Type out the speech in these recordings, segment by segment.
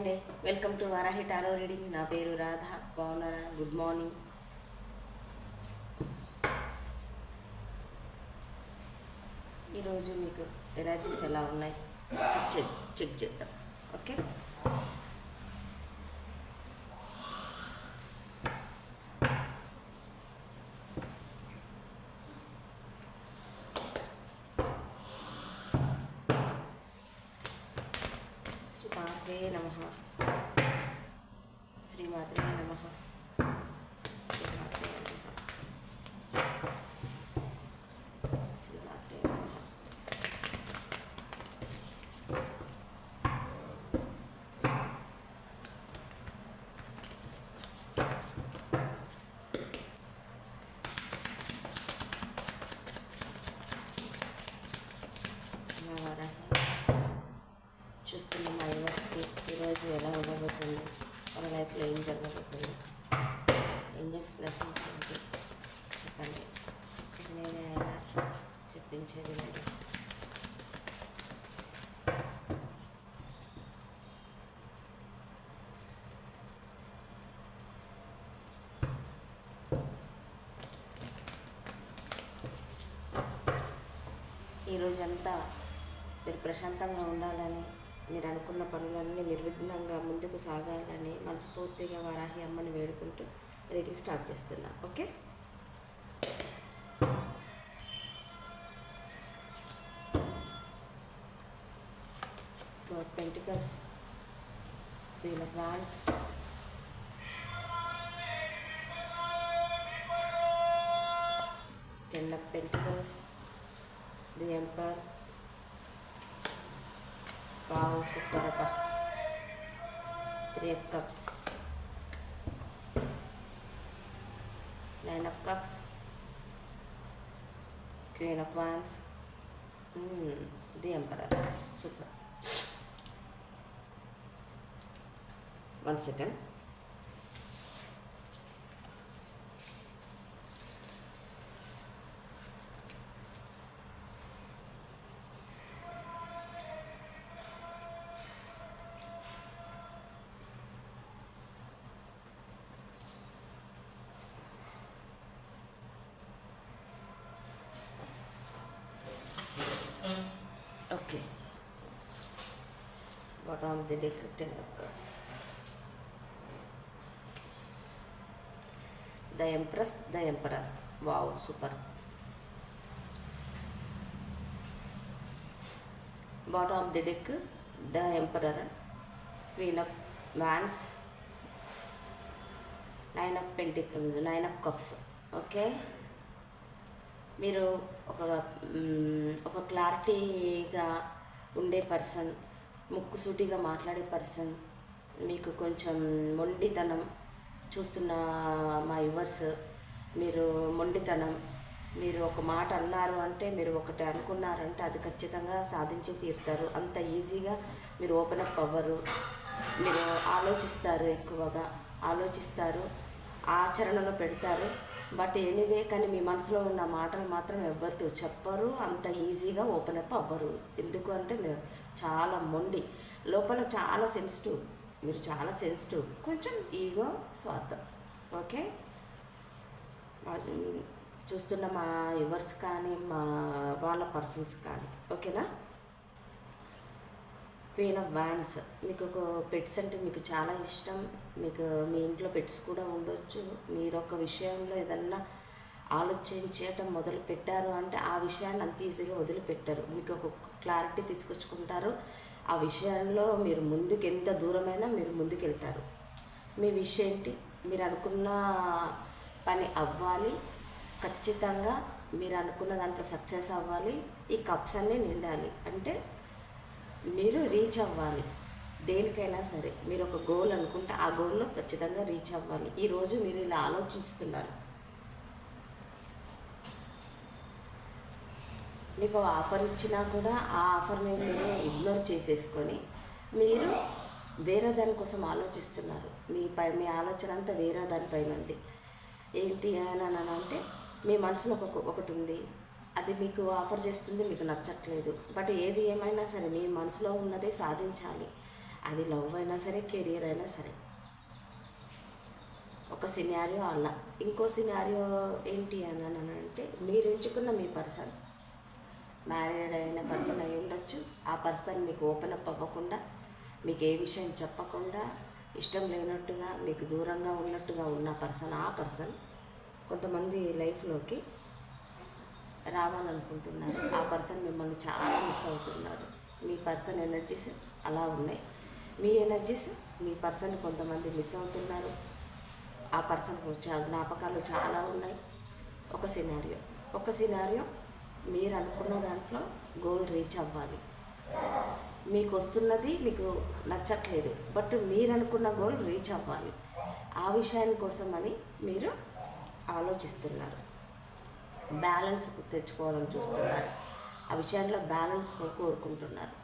అండి. Welcome to Varahi tarot reading నా పేరు రాధ. బాగున్నారా? గుడ్ మార్నింగ్ ఈరోజు మీకు ఎనర్జీస్ ఎలా ఉన్నాయి? చెక్ చెక్ చేద్దాం. ఓకే శ్రీమాత్రే నమ ఈరోజంతా మీరు ప్రశాంతంగా ఉండాలని మీరు అనుకున్న పనులన్నీ నిర్విఘ్నంగా ముందుకు సాగాలని మనస్ఫూర్తిగా వారాహి అమ్మని వేడుకుంటూ రీడింగ్ స్టార్ట్ చేస్తున్నా. Okay? Lord Pentacles, Wheel of of pentacles menyimpan kau super apa? Three cups. Nine of cups. Queen of wands. Hmm diam para super one second. Bottom the deck, ten of cups. The Empress, the Emperor. Wow, super. Bottom of the deck, the Emperor. Queen of Wands. Nine of pentacles nine of cups okay మీరు ఒక ఒక క్లారిటీగా ఉండే person ముక్కుసూటిగా మాట్లాడే person మీకు కొంచెం మొండితనం చూస్తున్న మా యువర్స్ మీరు మొండితనం మీరు ఒక మాట అన్నారు అంటే మీరు ఒకటి అనుకున్నారంటే అది ఖచ్చితంగా సాధించి తీరుతారు. అంత ఈజీగా మీరు ఓపెన్ అప్ అవ్వరు. మీరు ఆలోచిస్తారు ఎక్కువగా ఆలోచిస్తారు ఆచరణలో పెడతారు. బట్ ఎనీవే కానీ మీ మనసులో ఉన్న మాటలు మాత్రం ఎవ్వరితో చెప్పరు. అంత ఈజీగా ఓపెన్ అప్ అవ్వరు. ఎందుకు అంటే మీరు చాలా మొండి. లోపల చాలా సెన్సిటివ్ మీరు చాలా సెన్సిటివ్ కొంచెం ఈగో స్వార్థం. ఓకే చూస్తున్న మా యువర్స్ కానీ మా వాళ్ళ పర్సన్స్ కానీ. ఓకేనా క్వీన్ ఆఫ్ వ్యాన్స్. మీకు ఒక పెట్స్ అంటే మీకు చాలా ఇష్టం. మీకు మీ ఇంట్లో పెట్స్ కూడా ఉండొచ్చు. మీరు ఒక విషయంలో ఏదన్నా ఆలోచించటం మొదలు పెట్టారు అంటే ఆ విషయాన్ని అంత ఈజీగా వదిలిపెట్టారు. మీకు ఒక క్లారిటీ తీసుకొచ్చుకుంటారు. ఆ విషయంలో మీరు ముందుకు ఎంత దూరమైనా మీరు ముందుకెళ్తారు. మీ విషయం ఏంటి? మీరు అనుకున్న పని అవ్వాలి. ఖచ్చితంగా మీరు అనుకున్న దాంట్లో సక్సెస్ అవ్వాలి. ఈ కప్స్ అన్నీ నిండాలి. అంటే మీరు రీచ్ అవ్వాలి. దేనికైనా సరే మీరు ఒక గోల్ అనుకుంటే ఆ గోల్లో ఖచ్చితంగా రీచ్ అవ్వాలి. ఈరోజు మీరు ఇలా ఆలోచిస్తున్నారు. మీకు ఆఫర్ ఇచ్చినా కూడా ఆ ఆఫర్ని మీరు ఇగ్నోర్ చేసేసుకొని మీరు వేరే దానికోసం ఆలోచిస్తున్నారు. మీ పై మీ ఆలోచన అంతా వేరే దానిపైన ఉంది. ఏంటి అని అని అంటే మీ మనసులో ఒక ఒకటి ఉంది. అది మీకు ఆఫర్ చేస్తుంది మీకు నచ్చట్లేదు. బట్ ఏది ఏమైనా సరే మీ మనసులో ఉన్నదే సాధించాలి. అది లవ్ అయినా సరే కెరియర్ అయినా సరే. ఒక సినారియో అలా. ఇంకో సినారియో ఏంటి అని అని అంటే మీరు ఎంచుకున్న మీ పర్సన్ మ్యారీడ్ అయిన పర్సన్ అయి ఉండొచ్చు. ఆ పర్సన్ మీకు ఓపెన్ అప్ అవ్వకుండా మీకు ఏ విషయం చెప్పకుండా ఇష్టం లేనట్టుగా మీకు దూరంగా ఉన్నట్టుగా ఉన్న పర్సన్ ఆ పర్సన్ కొంతమంది లైఫ్లోకి రావాలనుకుంటున్నారు. ఆ పర్సన్ మిమ్మల్ని చాలా మిస్ అవుతున్నారు మీ పర్సన్ ఎనర్జీస్ అలా ఉన్నాయి. మీ ఎనర్జీస్ మీ పర్సన్ కొంతమంది మిస్ అవుతున్నారు. ఆ పర్సన్ జ్ఞాపకాలు చాలా ఉన్నాయి. ఒక సినారియో ఒక సినారియో మీరు అనుకున్న దాంట్లో గోల్ రీచ్ అవ్వాలి. మీకు వస్తున్నది మీకు నచ్చట్లేదు బట్ మీరు అనుకున్న గోల్ రీచ్ అవ్వాలి. ఆ విషయాని కోసమని మీరు ఆలోచిస్తున్నారు. బ్యాలెన్స్ తెచ్చుకోవాలని చూస్తున్నారు. ఆ విషయంలో బ్యాలెన్స్ కోరుకుంటున్నారు.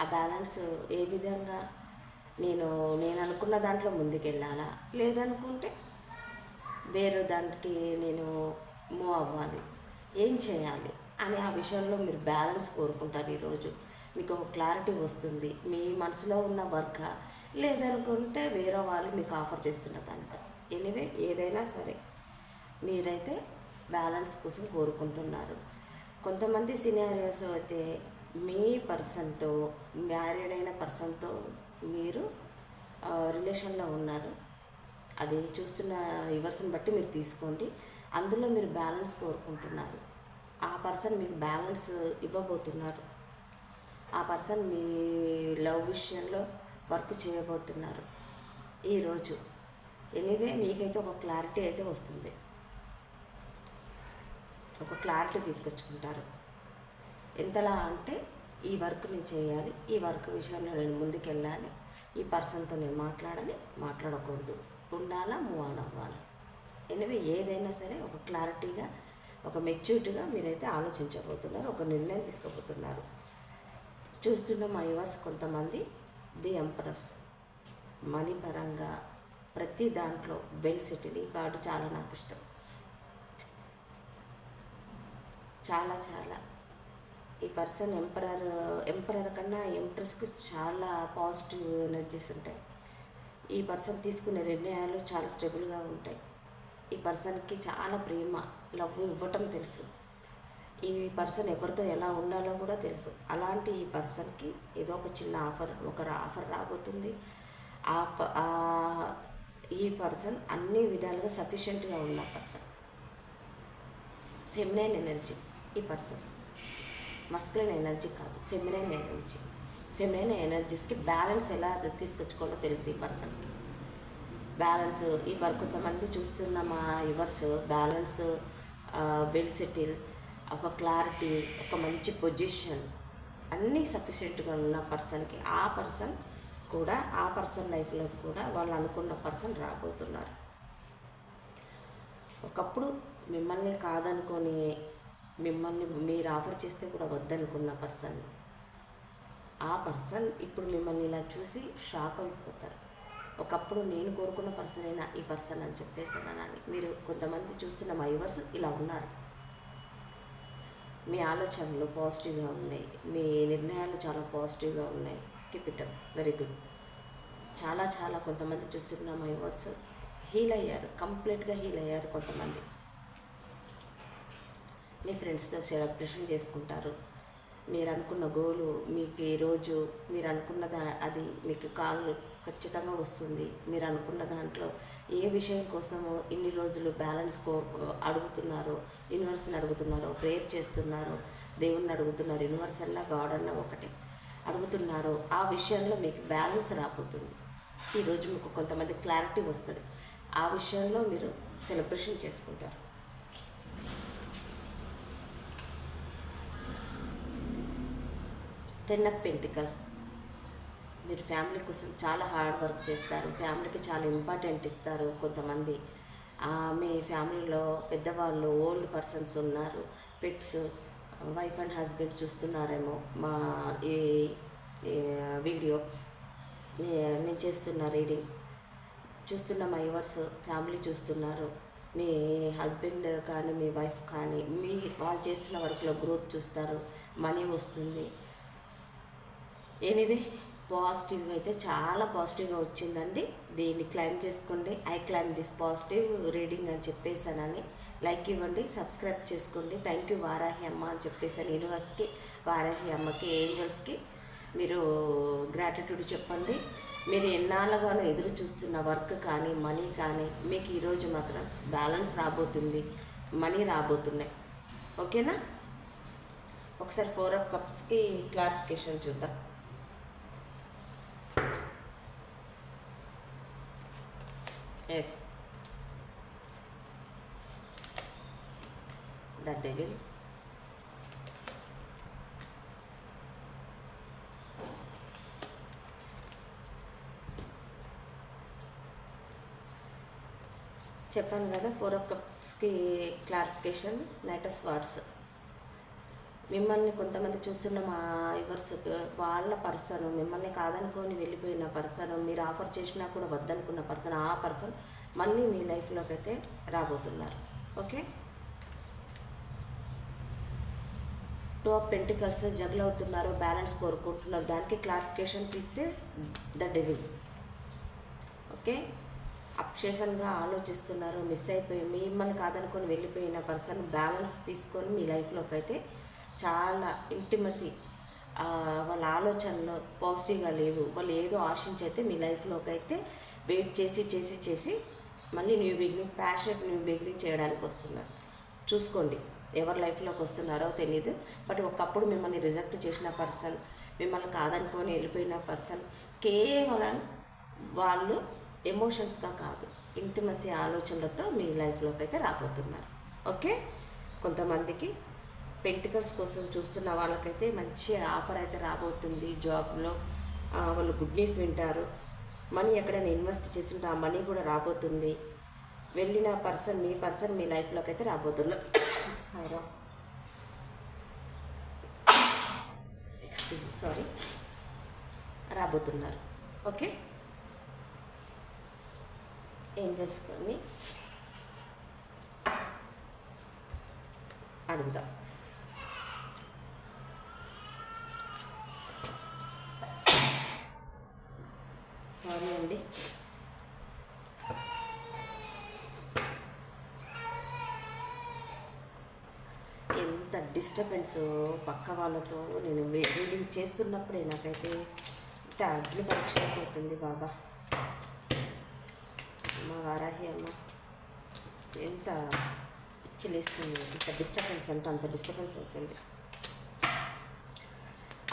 ఆ బ్యాలెన్స్ ఏ విధంగా నేను నేను అనుకున్న దాంట్లో ముందుకెళ్ళాలా? లేదనుకుంటే వేరే దానికి నేను మూవ్ అవ్వాలి. ఏం చేయాలి? అని ఆ విషయంలో మీరు బ్యాలెన్స్ కోరుకుంటారు ఈరోజు. మీకు ఒక క్లారిటీ వస్తుంది. మీ మనసులో ఉన్న వర్క్ లేదనుకుంటే వేరే వాళ్ళు మీకు ఆఫర్ చేస్తున్న దానిక. ఎనివే ఏదైనా సరే మీరైతే బ్యాలెన్స్ కోసం కోరుకుంటున్నారు. కొంతమంది సినారియోస్ అయితే మీ పర్సన్తో మ్యారీడ్ అయిన పర్సన్తో మీరు రిలేషన్లో ఉన్నారు. అది చూస్తున్న రివర్స్ని బట్టి మీరు తీసుకోండి. అందులో మీరు బ్యాలెన్స్ కోరుకుంటున్నారు. ఆ పర్సన్ మీకు బ్యాలెన్స్ ఇవ్వబోతున్నారు. ఆ పర్సన్ మీ లవ్ విషయంలో వర్క్ చేయబోతున్నారు. ఈరోజు ఎనీవే మీకైతే ఒక క్లారిటీ అయితే వస్తుంది. ఒక క్లారిటీ తీసుకొచ్చుకుంటారు. ఎంతలా అంటే ఈ వర్క్ నేను చేయాలి ఈ వర్క్ విషయంలో నేను ముందుకెళ్ళాలి ఈ పర్సన్తో నేను మాట్లాడాలి మాట్లాడకూడదు. ఉండాలా మూవ్ ఆన్ అవ్వాలి. ఎనివే ఏదైనా సరే ఒక క్లారిటీగా ఒక మెచ్యూరిటీగా మీరైతే ఆలోచించబోతున్నారు ఒక నిర్ణయం తీసుకోబోతున్నారు. చూస్తున్న మా యువర్స్ కొంతమంది ది ఎంప్రెస్. మనీ పరంగా ప్రతి దాంట్లో బెల్ సెటిల్ కార్డు చాలా నాకు ఇష్టం. చాలా చాలా. ఈ పర్సన్ ఎంపరర్ ఎంపరర్ కన్నా ఎంప్రెస్కి చాలా పాజిటివ్ ఎనర్జీస్ ఉంటాయి. ఈ పర్సన్ తీసుకునే నిర్ణయాలు చాలా స్టెబుల్గా ఉంటాయి. ఈ పర్సన్కి చాలా ప్రేమ లవ్ ఇవ్వటం తెలుసు. ఈ పర్సన్ ఎవరితో ఎలా ఉండాలో కూడా తెలుసు. అలాంటి ఈ పర్సన్కి ఏదో ఒక చిన్న ఆఫర్ ఒక ఆఫర్ రాబోతుంది. ఆ ప- ఆ ఈ పర్సన్ అన్ని విధాలుగా సఫిషియెంట్గా ఉన్న పర్సన్ ఫెమినైన్ ఎనర్జీ ఈ పర్సన్. మస్కులైన ఎనర్జీ కాదు ఫెమినైన్ ఎనర్జీ. ఫెమినైన్ ఎనర్జీస్కి బ్యాలెన్స్ ఎలా తీసుకొచ్చుకోవాలో తెలుసు ఈ పర్సన్కి. బ్యాలెన్స్ ఈ పర్ కొంతమంది చూస్తున్న మా యువర్స్ బ్యాలెన్స్ వెల్ సెటిల్ ఒక క్లారిటీ ఒక మంచి పొజిషన్ అన్నీ సఫిషియెంట్గా ఉన్న పర్సన్కి ఆ పర్సన్ కూడా ఆ పర్సన్ లైఫ్లో కూడా వాళ్ళు అనుకున్న పర్సన్ రాబోతున్నారు. ఒకప్పుడు మిమ్మల్ని కాదనుకొని మిమ్మల్ని మీరు ఆఫర్ చేస్తే కూడా వద్దనుకున్న పర్సన్. ఆ పర్సన్ ఇప్పుడు మిమ్మల్ని ఇలా చూసి షాక్ అయిపోతారు. ఒకప్పుడు నేను కోరుకున్న పర్సన్ అయినా ఈ పర్సన్ అని చెప్పేసానని మీరు కొంతమంది చూస్తున్న మా యువర్స్ ఇలా ఉన్నారు. మీ ఆలోచనలు పాజిటివ్గా ఉన్నాయి. మీ నిర్ణయాలు చాలా పాజిటివ్గా ఉన్నాయి. కీప్ అప్ వెరీ గుడ్ చాలా చాలా కొంతమంది చూస్తున్న మా యువర్స్ హీల్ అయ్యారు. కంప్లీట్గా హీల్ అయ్యారు కొంతమంది. మీ ఫ్రెండ్స్తో సెలబ్రేషన్ చేసుకుంటారు. మీరు అనుకున్న గోలు మీకు ఈరోజు మీరు అనుకున్న దా అది మీకు కాల్ ఖచ్చితంగా వస్తుంది. మీరు అనుకున్న దాంట్లో ఏ విషయం కోసమో ఇన్ని రోజులు బ్యాలెన్స్ కో అడుగుతున్నారో యూనివర్స్ని అడుగుతున్నారో ప్రేయర్ చేస్తున్నారో దేవుణ్ణి అడుగుతున్నారు యూనివర్స్ అన్నా గాడ్ అన్నా ఒకటే. అడుగుతున్నారో ఆ విషయంలో మీకు బ్యాలెన్స్ రాబోతుంది. ఈరోజు మీకు కొంతమంది క్లారిటీ వస్తుంది. ఆ విషయంలో మీరు సెలబ్రేషన్ చేసుకుంటారు. టెన్ ఆఫ్ పెంటికల్స్ మీరు ఫ్యామిలీ కోసం చాలా హార్డ్ వర్క్ చేస్తారు. ఫ్యామిలీకి చాలా ఇంపార్టెంట్ ఇస్తారు కొంతమంది. మీ ఫ్యామిలీలో పెద్దవాళ్ళు ఓల్డ్ పర్సన్స్ ఉన్నారు. పెట్స్ వైఫ్ అండ్ హస్బెండ్ చూస్తున్నారేమో మా ఈ వీడియో నేను చేస్తున్న రీడింగ్ చూస్తున్న మా యువర్స్ ఫ్యామిలీ చూస్తున్నారు. మీ హస్బెండ్ కానీ మీ వైఫ్ కానీ మీ వాళ్ళు చేస్తున్న వర్క్లో గ్రోత్ చూస్తారు. మనీ వస్తుంది. ఏనిది? పాజిటివ్గా అయితే చాలా పాజిటివ్గా వచ్చిందండి. దీన్ని క్లైమ్ చేసుకోండి. I claim this positive reading అని చెప్పేసానని లైక్ ఇవ్వండి సబ్స్క్రైబ్ చేసుకోండి. థ్యాంక్ యూ వారాహి అమ్మ అని చెప్పేసాను యూనివర్స్కి వారాహి అమ్మకి ఏంజల్స్కి. మీరు గ్రాటిట్యూడ్ చెప్పండి. మీరు ఎన్నాళ్ళగానో ఎదురు చూస్తున్న వర్క్ కానీ మనీ కానీ మీకు ఈరోజు మాత్రం బ్యాలెన్స్ రాబోతుంది మనీ రాబోతున్నాయి. ఓకేనా? ఒకసారి ఫోర్ ఆఫ్ కప్స్కి క్లారిఫికేషన్ చూద్దాం. ఎస్ ద డెవిల్ చెప్పాను కదా ఫోర్ ఆఫ్ కప్స్కి క్లారిఫికేషన్ నైటస్ వార్డ్స్ మిమ్మల్ని కొంతమంది చూస్తున్న మా ఇవర్స్ వాళ్ళ పర్సన్ మిమ్మల్ని కాదనుకొని వెళ్ళిపోయిన పర్సన్ మీరు ఆఫర్ చేసినా కూడా వద్దనుకున్న పర్సన్ ఆ పర్సన్ మళ్ళీ మీ లైఫ్లోకి అయితే రాబోతున్నారు. Okay? Two of pentacles juggle అవుతున్నారు బ్యాలెన్స్ కోరుకుంటున్నారు. దానికి క్లారిఫికేషన్ తీస్తే ద డెవిల్ ఓకే? అప్షేషన్గా ఆలోచిస్తున్నారు మిస్ అయిపోయి మిమ్మల్ని కాదనుకొని వెళ్ళిపోయిన పర్సన్ బ్యాలెన్స్ తీసుకొని మీ లైఫ్లోకి అయితే చాలా ఇంటిమసీ వాళ్ళ ఆలోచనలో పాజిటివ్గా లేవు. వాళ్ళు ఏదో ఆశించి అయితే మీ లైఫ్లోకి అయితే వెయిట్ చేసి చేసి చేసి మళ్ళీ new beginning passion new beginning చేయడానికి వస్తున్నారు. చూసుకోండి ఎవరి లైఫ్లోకి వస్తున్నారో తెలియదు బట్ ఒకప్పుడు మిమ్మల్ని రిజెక్ట్ చేసిన పర్సన్ మిమ్మల్ని కాదనుకొని వెళ్ళిపోయిన పర్సన్ కేవలం వాళ్ళు ఎమోషన్స్గా కాదు ఇంటిమసీ ఆలోచనలతో మీ లైఫ్లోకి అయితే రాబోతున్నారు. ఓకే కొంతమందికి పెంటికల్స్ కోసం చూస్తున్న వాళ్ళకైతే మంచి ఆఫర్ అయితే రాబోతుంది జాబ్లో. వాళ్ళు గుడ్ న్యూస్ వింటారు. మనీ ఎక్కడైనా ఇన్వెస్ట్ చేసింటే ఆ మనీ కూడా రాబోతుంది. వెళ్ళిన పర్సన్ మీ పర్సన్ మీ లైఫ్లోకి అయితే రాబోతున్నారు. సారా సారీ రాబోతున్నారు. ఓకే? ఏంజల్స్ తెలుసుకొని అడుగుదాం. సారీ అండి. ఎంత డిస్టర్బెన్స్ పక్క వాళ్ళతో నేను రీడింగ్ చేస్తున్నప్పుడే నాకైతే ఇంత అగ్ని పరీక్ష అయిపోతుంది బాబా. అమ్మ వారాహి అమ్మ ఎంత పిచ్చిలేస్తుంది ఇంత డిస్టర్బెన్స్ అంటే అంత డిస్టర్బెన్స్ అవుతుంది.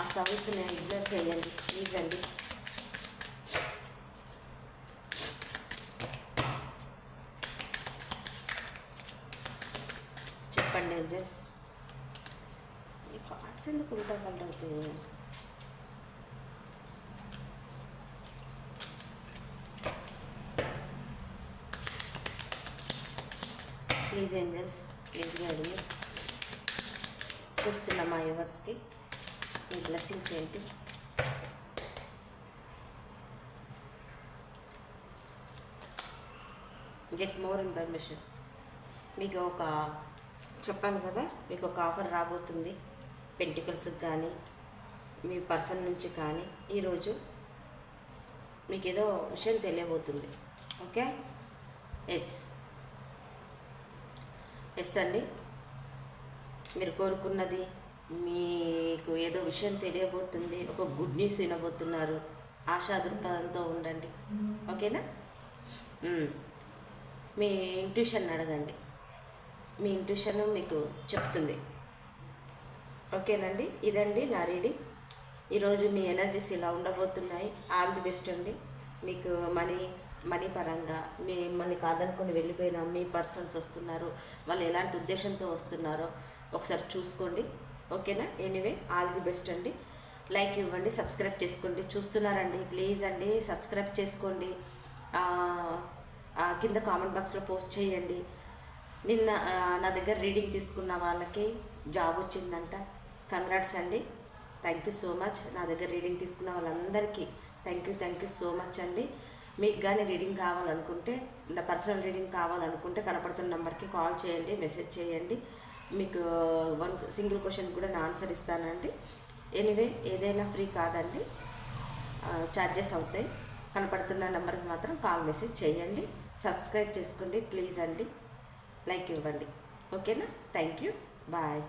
ఆ సర్వీస్ని ఎగ్జామ్ చేయండి ప్లీజ్ అండి చెప్పండి ఏంజల్స్ ఈ కార్డ్స్ ఎందుకు ఉల్టా పల్టా ప్లీజ్ ఏంజల్స్ ప్లీజ్ అడిగి చూస్తున్న మా యువర్స్కి మీ బ్లెస్సింగ్స్ ఏంటి? గెట్ మోర్ ఇన్ఫర్మేషన్ మీకు ఒక చెప్పాను కదా మీకు ఒక ఆఫర్ రాబోతుంది. పెంటికల్స్కి కానీ మీ పర్సన్ నుంచి కానీ ఈరోజు మీకు ఏదో విషయం తెలియబోతుంది. ఓకే? ఎస్. ఎస్ అండి. మీరు కోరుకున్నది మీకు ఏదో విషయం తెలియబోతుంది ఒక గుడ్ న్యూస్ వినబోతున్నారు. ఆశా దృక్పథంతో ఉండండి. ఓకేనా? మీ ఇంట్యూషన్ అడగండి. మీ ఇంట్యూషన్ మీకు చెప్తుంది. ఓకేనండి ఇదండి నా రీడింగ్. ఈరోజు మీ ఎనర్జీస్ ఇలా ఉండబోతున్నాయి. ఆల్ ది బెస్ట్ అండి. మీకు మనీ మనీ పరంగా మిమ్మల్ని కాదనుకుని వెళ్ళిపోయిన మీ పర్సన్స్ వస్తున్నారు. వాళ్ళు ఎలాంటి ఉద్దేశంతో వస్తున్నారో ఒకసారి చూసుకోండి. ఓకేనా? ఎనీవే ఆల్ ది బెస్ట్ అండి. లైక్ ఇవ్వండి సబ్స్క్రైబ్ చేసుకోండి. చూస్తున్నారండి ప్లీజ్ అండి సబ్స్క్రైబ్ చేసుకోండి. కింద కామెంట్ బాక్స్లో పోస్ట్ చేయండి. నిన్న నా దగ్గర రీడింగ్ తీసుకున్న వాళ్ళకి జాబ్ వచ్చిందంట. కంగ్రాట్స్ అండి. థ్యాంక్ యూ సో మచ్ నా దగ్గర రీడింగ్ తీసుకున్న వాళ్ళందరికీ thank you thank you so much అండి. మీకు కానీ రీడింగ్ కావాలనుకుంటే నా పర్సనల్ రీడింగ్ కావాలనుకుంటే కనపడుతున్న నెంబర్కి కాల్ చేయండి మెసేజ్ చేయండి. మీకు వన్ సింగిల్ క్వశ్చన్ కూడా నేను ఆన్సర్ ఇస్తానండి. ఎనీవే ఏదైనా ఫ్రీ కాదండి. Uh, ఛార్జెస్ అవుతాయి. కనపడుతున్న నెంబర్కి మాత్రం కాల్ మెసేజ్ చేయండి. సబ్స్క్రైబ్ చేసుకోండి ప్లీజ్ అండి. లైక్ ఇవ్వండి. ఓకేనా థ్యాంక్ యూ బాయ్